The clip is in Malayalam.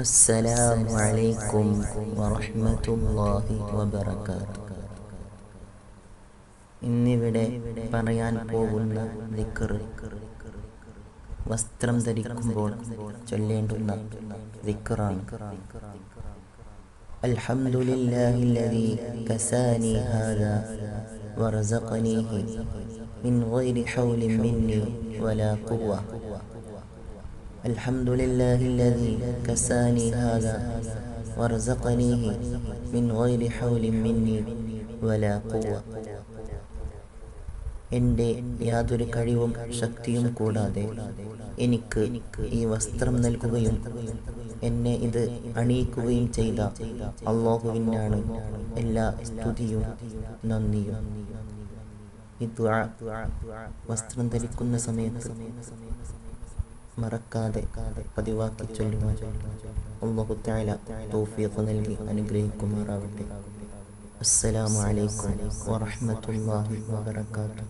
السلام عليكم ورحمة الله وبركاته ഇന്നിവിടെ പറയാൻ പോകുന്ന ദിക്ർ വസ്ത്രം ധരിക്കുമ്പോൾ ചൊല്ലേണ്ടുന്ന ദിക്റാണ് الحمد لله الذي كساني هذا ورزقنيه من غير حول مني ولا قوة الحمد لله الذي كساني هذا ورزقنيه من غير حول مني ولا قوة എൻ്റെ യാതൊരു കഴിവും ശക്തിയും കൂടാതെ എനിക്ക് ഈ വസ്ത്രം നൽകുകയും എന്നെ ഇത് അണിയിക്കുകയും ചെയ്ത അള്ളാഹുവിനാണ് എല്ലാ സ്തുതിയും നന്ദിയും ഈ ദുആ വസ്ത്രം ധരിക്കുന്ന സമയത്ത് മറക്കാതെ പതിവാക്കി ചൊല്ലുവാൻ അള്ളാഹു തആല തൗഫീഖ് നൽകി അനുഗ്രഹിക്കുമാറാവട്ടെ അസ്സലാമു അലൈക്കും വറഹ്മത്തുള്ളാഹി വബറകാതുഹു.